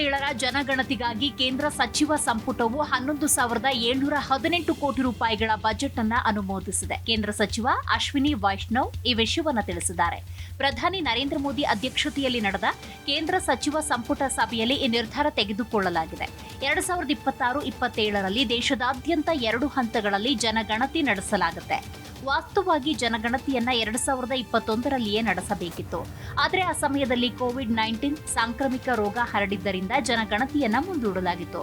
ಇಪ್ಪತ್ತೇಳರ ಜನಗಣತಿಗಾಗಿ ಕೇಂದ್ರ ಸಚಿವ ಸಂಪುಟವು ಹನ್ನೊಂದು ಸಾವಿರದ ಏಳ್ನೂರ ಹದಿನೆಂಟು ಕೋಟಿ ರೂಪಾಯಿಗಳ ಬಜೆಟ್ ಅನ್ನು ಅನುಮೋದಿಸಿದೆ. ಕೇಂದ್ರ ಸಚಿವ ಅಶ್ವಿನಿ ವೈಷ್ಣವ್ ಈ ವಿಷಯವನ್ನು ತಿಳಿಸಿದ್ದಾರೆ. ಪ್ರಧಾನಿ ನರೇಂದ್ರ ಮೋದಿ ಅಧ್ಯಕ್ಷತೆಯಲ್ಲಿ ನಡೆದ ಕೇಂದ್ರ ಸಚಿವ ಸಂಪುಟ ಸಭೆಯಲ್ಲಿ ಈ ನಿರ್ಧಾರ ತೆಗೆದುಕೊಳ್ಳಲಾಗಿದೆ. ಎರಡು ಸಾವಿರದ ಇಪ್ಪತ್ತಾರು, ಇಪ್ಪತ್ತೇಳರಲ್ಲಿ ದೇಶದಾದ್ಯಂತ ಎರಡು ಹಂತಗಳಲ್ಲಿ ಜನಗಣತಿ ನಡೆಸಲಾಗುತ್ತೆ. ವಾಸ್ತವವಾಗಿ ಜನಗಣತಿಯನ್ನ ಎರಡ್ ಸಾವಿರದ ಇಪ್ಪತ್ತೊಂದರಲ್ಲಿಯೇ ನಡೆಸಬೇಕಿತ್ತು. ಆದರೆ ಆ ಸಮಯದಲ್ಲಿ ಕೋವಿಡ್ ನೈನ್ಟೀನ್ ಸಾಂಕ್ರಾಮಿಕ ರೋಗ ಹರಡಿದ್ದರಿಂದ ಜನಗಣತಿಯನ್ನ ಮುಂದೂಡಲಾಗಿತ್ತು.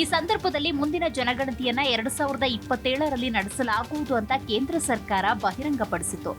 ಈ ಸಂದರ್ಭದಲ್ಲಿ ಮುಂದಿನ ಜನಗಣತಿಯನ್ನ ಎರಡ್ ಸಾವಿರದ ಇಪ್ಪತ್ತೇಳರಲ್ಲಿ ನಡೆಸಲಾಗುವುದು ಅಂತ ಕೇಂದ್ರ ಸರ್ಕಾರ ಬಹಿರಂಗಪಡಿಸಿತು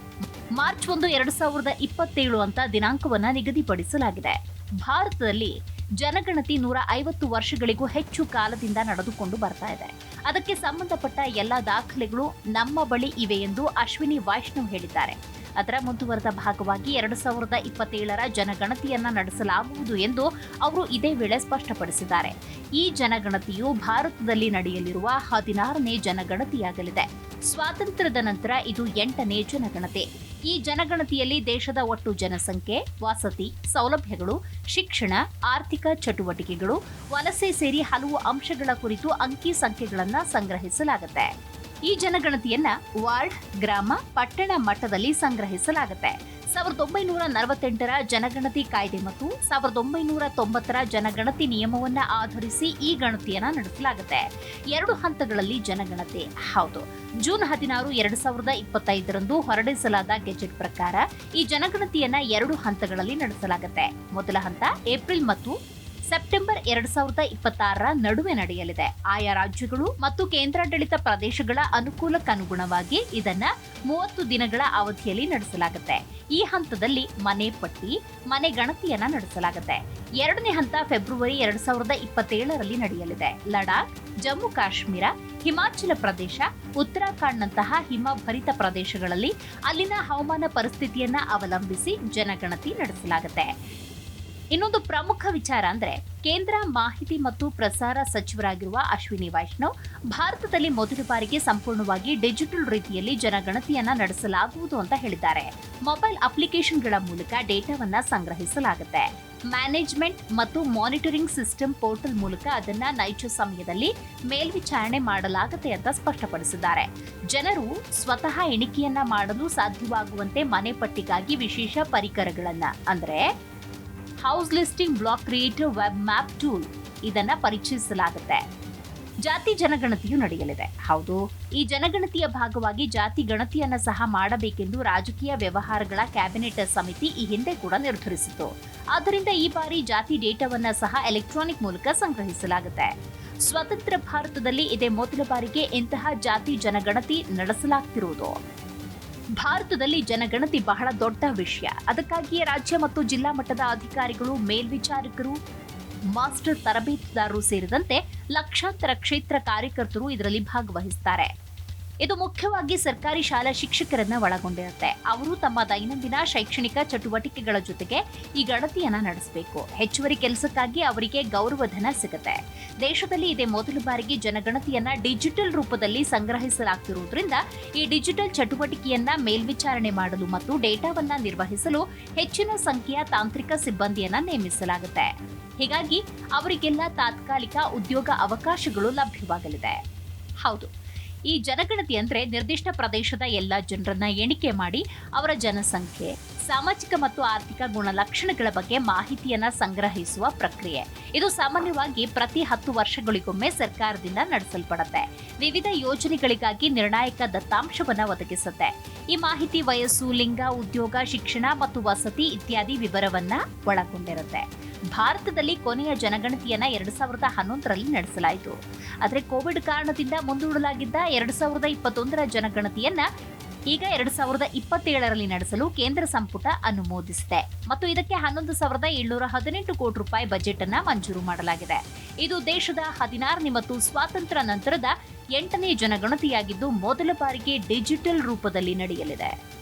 ಮಾರ್ಚ್ ಒಂದು, ಎರಡು ಸಾವಿರದ ಇಪ್ಪತ್ತೇಳು ಅಂತ ದಿನಾಂಕವನ್ನ ನಿಗದಿಪಡಿಸಲಾಗಿದೆ. ಭಾರತದಲ್ಲಿ ಜನಗಣತಿ ನೂರ ಐವತ್ತು ವರ್ಷಗಳಿಗೂ ಹೆಚ್ಚು ಕಾಲದಿಂದ ನಡೆದುಕೊಂಡು ಬರ್ತಾ ಇದೆ. ಅದಕ್ಕೆ ಸಂಬಂಧಪಟ್ಟ ಎಲ್ಲ ದಾಖಲೆಗಳು ನಮ್ಮ ಬಳಿ ಇವೆ ಎಂದು ಅಶ್ವಿನಿ ವೈಷ್ಣವ್ ಹೇಳಿದ್ದಾರೆ. ಅದರ ಮುಂದುವರೆದ ಭಾಗವಾಗಿ ಎರಡು ಸಾವಿರದ ಇಪ್ಪತ್ತೇಳರ ಜನಗಣತಿಯನ್ನ ನಡೆಸಲಾಗುವುದು ಎಂದು ಅವರು ಇದೇ ವೇಳೆ ಸ್ಪಷ್ಟಪಡಿಸಿದ್ದಾರೆ. ಈ ಜನಗಣತಿಯು ಭಾರತದಲ್ಲಿ ನಡೆಯಲಿರುವ ಹದಿನಾರನೇ ಜನಗಣತಿಯಾಗಲಿದೆ. ಸ್ವಾತಂತ್ರ್ಯದ ನಂತರ ಇದು ಎಂಟನೇ ಜನಗಣತಿ. ಈ ಜನಗಣತಿಯಲ್ಲಿ ದೇಶದ ಒಟ್ಟು ಜನಸಂಖ್ಯೆ, ವಸತಿ, ಸೌಲಭ್ಯಗಳು, ಶಿಕ್ಷಣ, ಆರ್ಥಿಕ ಚಟುವಟಿಕೆಗಳು, ವಲಸೆ ಸೇರಿ ಹಲವು ಅಂಶಗಳ ಕುರಿತು ಅಂಕಿ ಸಂಖ್ಯೆಗಳನ್ನ ಸಂಗ್ರಹಿಸಲಾಗುತ್ತೆ. ಈ ಜನಗಣತಿಯನ್ನ ವಾರ್ಡ್, ಗ್ರಾಮ, ಪಟ್ಟಣ ಮಟ್ಟದಲ್ಲಿ ಸಂಗ್ರಹಿಸಲಾಗುತ್ತೆ. ಸಾವಿರದ ಒಂಬೈನೂರ ನಲವತ್ತೆಂಟರ ಜನಗಣತಿ ಕಾಯ್ದೆ ಮತ್ತು ಸಾವಿರದ ಒಂಬೈನೂರ ತೊಂಬತ್ತರ ಜನಗಣತಿ ನಿಯಮವನ್ನ ಆಧರಿಸಿ ಈ ಗಣತಿಯನ್ನ ನಡೆಸಲಾಗುತ್ತೆ. ಎರಡು ಹಂತಗಳಲ್ಲಿ ಜನಗಣತಿ. ಹೌದು. ಜೂನ್ ಹದಿನಾರು, ಎರಡು ಸಾವಿರದ ಇಪ್ಪತ್ತೈದರಂದು ಹೊರಡಿಸಲಾದ ಗೆಜೆಟ್ ಪ್ರಕಾರ ಈ ಜನಗಣತಿಯನ್ನ ಎರಡು ಹಂತಗಳಲ್ಲಿ ನಡೆಸಲಾಗುತ್ತೆ. ಮೊದಲ ಹಂತ ಏಪ್ರಿಲ್ ಮತ್ತು ಸೆಪ್ಟೆಂಬರ್ ಎರಡು ಸಾವಿರದ ಇಪ್ಪತ್ತಾರರ ನಡುವೆ ನಡೆಯಲಿದೆ. ಆಯಾ ರಾಜ್ಯಗಳು ಮತ್ತು ಕೇಂದ್ರಾಡಳಿತ ಪ್ರದೇಶಗಳ ಅನುಕೂಲಕ್ಕನುಗುಣವಾಗಿ ಇದನ್ನ ಮೂವತ್ತು ದಿನಗಳ ಅವಧಿಯಲ್ಲಿ ನಡೆಸಲಾಗುತ್ತೆ. ಈ ಹಂತದಲ್ಲಿ ಮನೆ ಪಟ್ಟಿ, ಮನೆ ಗಣತಿಯನ್ನ ನಡೆಸಲಾಗುತ್ತೆ. ಎರಡನೇ ಹಂತ ಫೆಬ್ರವರಿ ಎರಡ್ ಸಾವಿರದ ಇಪ್ಪತ್ತೇಳರಲ್ಲಿ ನಡೆಯಲಿದೆ. ಲಡಾಖ್, ಜಮ್ಮು ಕಾಶ್ಮೀರ, ಹಿಮಾಚಲ ಪ್ರದೇಶ, ಉತ್ತರಾಖಂಡ್ನಂತಹ ಹಿಮಭರಿತ ಪ್ರದೇಶಗಳಲ್ಲಿ ಅಲ್ಲಿನ ಹವಾಮಾನ ಪರಿಸ್ಥಿತಿಯನ್ನ ಅವಲಂಬಿಸಿ ಜನಗಣತಿ ನಡೆಸಲಾಗುತ್ತೆ. ಇನ್ನೊಂದು ಪ್ರಮುಖ ವಿಚಾರ ಅಂದ್ರೆ ಕೇಂದ್ರ ಮಾಹಿತಿ ಮತ್ತು ಪ್ರಸಾರ ಸಚಿವರಾಗಿರುವ ಅಶ್ವಿನಿ ವೈಷ್ಣವ್ ಭಾರತದಲ್ಲಿ ಮೊದಲ ಬಾರಿಗೆ ಸಂಪೂರ್ಣವಾಗಿ ಡಿಜಿಟಲ್ ರೀತಿಯಲ್ಲಿ ಜನಗಣತಿಯನ್ನ ನಡೆಸಲಾಗುವುದು ಅಂತ ಹೇಳಿದ್ದಾರೆ. ಮೊಬೈಲ್ ಅಪ್ಲಿಕೇಶನ್ಗಳ ಮೂಲಕ ಡೇಟಾವನ್ನ ಸಂಗ್ರಹಿಸಲಾಗುತ್ತೆ. ಮ್ಯಾನೇಜ್ಮೆಂಟ್ ಮತ್ತು ಮಾನಿಟರಿಂಗ್ ಸಿಸ್ಟಮ್ ಪೋರ್ಟಲ್ ಮೂಲಕ ಅದನ್ನ ನೈಜ ಸಮಯದಲ್ಲಿ ಮೇಲ್ವಿಚಾರಣೆ ಮಾಡಲಾಗುತ್ತೆ ಅಂತ ಸ್ಪಷ್ಟಪಡಿಸಿದ್ದಾರೆ. ಜನರು ಸ್ವತಃ ಎಣಿಕೆಯನ್ನ ಮಾಡಲು ಸಾಧ್ಯವಾಗುವಂತೆ ಮನೆ ಪಟ್ಟಿಗಾಗಿ ವಿಶೇಷ ಪರಿಕರಗಳನ್ನ ಅಂದ್ರೆ house listing block creative web map tool ಇದನ್ನ ಪರಿಚಯಿಸಲಾಗುತ್ತೆ ಜಾತಿ ಜನಗಣತಿಯು ನಡೆಯಲಿದೆ. ಹೌದು, ಈ ಜನಗಣತಿಯ ಭಾಗವಾಗಿ ಜಾತಿ ಗಣತಿಯನ್ನ ಸಹ ಮಾಡಬೇಕೆಂದು ರಾಜಕೀಯ ವ್ಯವಹಾರಗಳ ಕ್ಯಾಬಿನೆಟ್ ಸಮಿತಿ ಈ ಹಿಂದೆ ಕೂಡ ನಿರ್ಧರಿಸಿತು ಆದ್ದರಿಂದ ಈ ಬಾರಿ ಜಾತಿ ಡೇಟಾವನ್ನ ಸಹ ಎಲೆಕ್ಟ್ರಾನಿಕ್ ಮೂಲಕ ಸಂಗ್ರಹಿಸಲಾಗುತ್ತೆ. ಸ್ವತಂತ್ರ ಭಾರತದಲ್ಲಿ ಇದೇ ಮೊದಲ ಬಾರಿಗೆ ಇಂತಹ ಜಾತಿ ಜನಗಣತಿ ನಡೆಸಲಾಗ್ತಿರುವುದು. ಭಾರತದಲ್ಲಿ ಜನಗಣತಿ ಬಹಳ ದೊಡ್ಡ ವಿಷಯ. ಅದಕ್ಕಾಗಿಯೇ ರಾಜ್ಯ ಮತ್ತು ಜಿಲ್ಲಾ ಮಟ್ಟದ ಅಧಿಕಾರಿಗಳು, ಮೇಲ್ವಿಚಾರಕರು, ಮಾಸ್ಟರ್ ತರಬೇತುದಾರರು ಸೇರಿದಂತೆ ಲಕ್ಷಾಂತರ ಕ್ಷೇತ್ರ ಕಾರ್ಯಕರ್ತರು ಇದರಲ್ಲಿ ಭಾಗವಹಿಸುತ್ತಾರೆ ಇದು ಮುಖ್ಯವಾಗಿ ಸರ್ಕಾರಿ ಶಾಲಾ ಶಿಕ್ಷಕರನ್ನ ಒಳಗೊಂಡಿರುತ್ತೆ. ಅವರು ತಮ್ಮ ದೈನಂದಿನ ಶೈಕ್ಷಣಿಕ ಚಟುವಟಿಕೆಗಳ ಜೊತೆಗೆ ಈ ಗಣತಿಯನ್ನ ನಡೆಸಬೇಕು. ಹೆಚ್ಚುವರಿ ಕೆಲಸಕ್ಕಾಗಿ ಅವರಿಗೆ ಗೌರವಧನ ಸಿಗುತ್ತೆ. ದೇಶದಲ್ಲಿ ಇದೇ ಮೊದಲ ಬಾರಿಗೆ ಜನಗಣತಿಯನ್ನ ಡಿಜಿಟಲ್ ರೂಪದಲ್ಲಿ ಸಂಗ್ರಹಿಸಲಾಗ್ತಿರುವುದರಿಂದ ಈ ಡಿಜಿಟಲ್ ಚಟುವಟಿಕೆಯನ್ನ ಮೇಲ್ವಿಚಾರಣೆ ಮಾಡಲು ಮತ್ತು ಡೇಟಾವನ್ನ ನಿರ್ವಹಿಸಲು ಹೆಚ್ಚಿನ ಸಂಖ್ಯೆಯ ತಾಂತ್ರಿಕ ಸಿಬ್ಬಂದಿಯನ್ನ ನೇಮಿಸಲಾಗುತ್ತೆ. ಹೀಗಾಗಿ ಅವರಿಗೆಲ್ಲ ತಾತ್ಕಾಲಿಕ ಉದ್ಯೋಗ ಅವಕಾಶಗಳು ಲಭ್ಯವಾಗಲಿದೆ. ಹೌದು. ಈ ಜನಗಣತಿ ಅಂದರೆ ನಿರ್ದಿಷ್ಟ ಪ್ರದೇಶದ ಎಲ್ಲ ಜನರನ್ನ ಎಣಿಕೆ ಮಾಡಿ ಅವರ ಜನಸಂಖ್ಯೆ, ಸಾಮಾಜಿಕ ಮತ್ತು ಆರ್ಥಿಕ ಗುಣಲಕ್ಷಣಗಳ ಬಗ್ಗೆ ಮಾಹಿತಿಯನ್ನ ಸಂಗ್ರಹಿಸುವ ಪ್ರಕ್ರಿಯೆ. ಇದು ಸಾಮಾನ್ಯವಾಗಿ ಪ್ರತಿ ಹತ್ತು ವರ್ಷಗಳಿಗೊಮ್ಮೆ ಸರ್ಕಾರದಿಂದ ನಡೆಸಲ್ಪಡುತ್ತೆ. ವಿವಿಧ ಯೋಜನೆಗಳಿಗಾಗಿ ನಿರ್ಣಾಯಕ ದತ್ತಾಂಶವನ್ನು ಒದಗಿಸುತ್ತೆ. ಈ ಮಾಹಿತಿ ವಯಸ್ಸು, ಲಿಂಗ, ಉದ್ಯೋಗ, ಶಿಕ್ಷಣ ಮತ್ತು ವಸತಿ ಇತ್ಯಾದಿ ವಿವರವನ್ನ ಒಳಗೊಂಡಿರುತ್ತೆ. ಭಾರತದಲ್ಲಿ ಕೊನೆಯ ಜನಗಣತಿಯನ್ನ ಎರಡ್ ಸಾವಿರದ ಹನ್ನೊಂದರಲ್ಲಿ ನಡೆಸಲಾಯಿತು. ಆದರೆ ಕೋವಿಡ್ ಕಾರಣದಿಂದ ಮುಂದೂಡಲಾಗಿದ್ದ ಎರಡ್ ಸಾವಿರದ ಇಪ್ಪತ್ತೊಂದರ ಜನಗಣತಿಯನ್ನ ಈಗ ಎರಡ್ ಸಾವಿರದ ಇಪ್ಪತ್ತೇಳರಲ್ಲಿ ನಡೆಸಲು ಕೇಂದ್ರ ಸಂಪುಟ ಅನುಮೋದಿಸಿದೆ. ಮತ್ತು ಇದಕ್ಕೆ ಹನ್ನೊಂದು ಸಾವಿರದ ಏಳ್ನೂರ ಹದಿನೆಂಟು ಕೋಟಿ ರೂಪಾಯಿ ಬಜೆಟ್ ಅನ್ನ ಮಂಜೂರು ಮಾಡಲಾಗಿದೆ. ಇದು ದೇಶದ ಹದಿನಾರನೇ ಮತ್ತು ಸ್ವಾತಂತ್ರ್ಯ ನಂತರದ ಎಂಟನೇ ಜನಗಣತಿಯಾಗಿದ್ದು ಮೊದಲ ಬಾರಿಗೆ ಡಿಜಿಟಲ್ ರೂಪದಲ್ಲಿ ನಡೆಯಲಿದೆ.